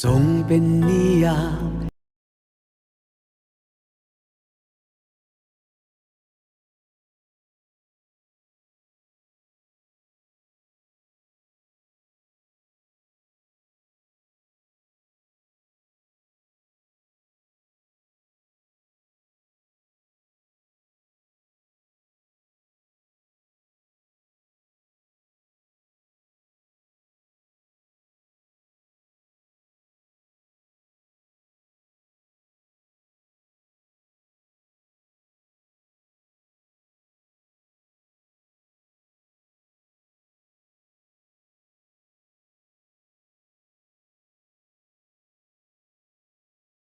ทรงเป็นนิยาม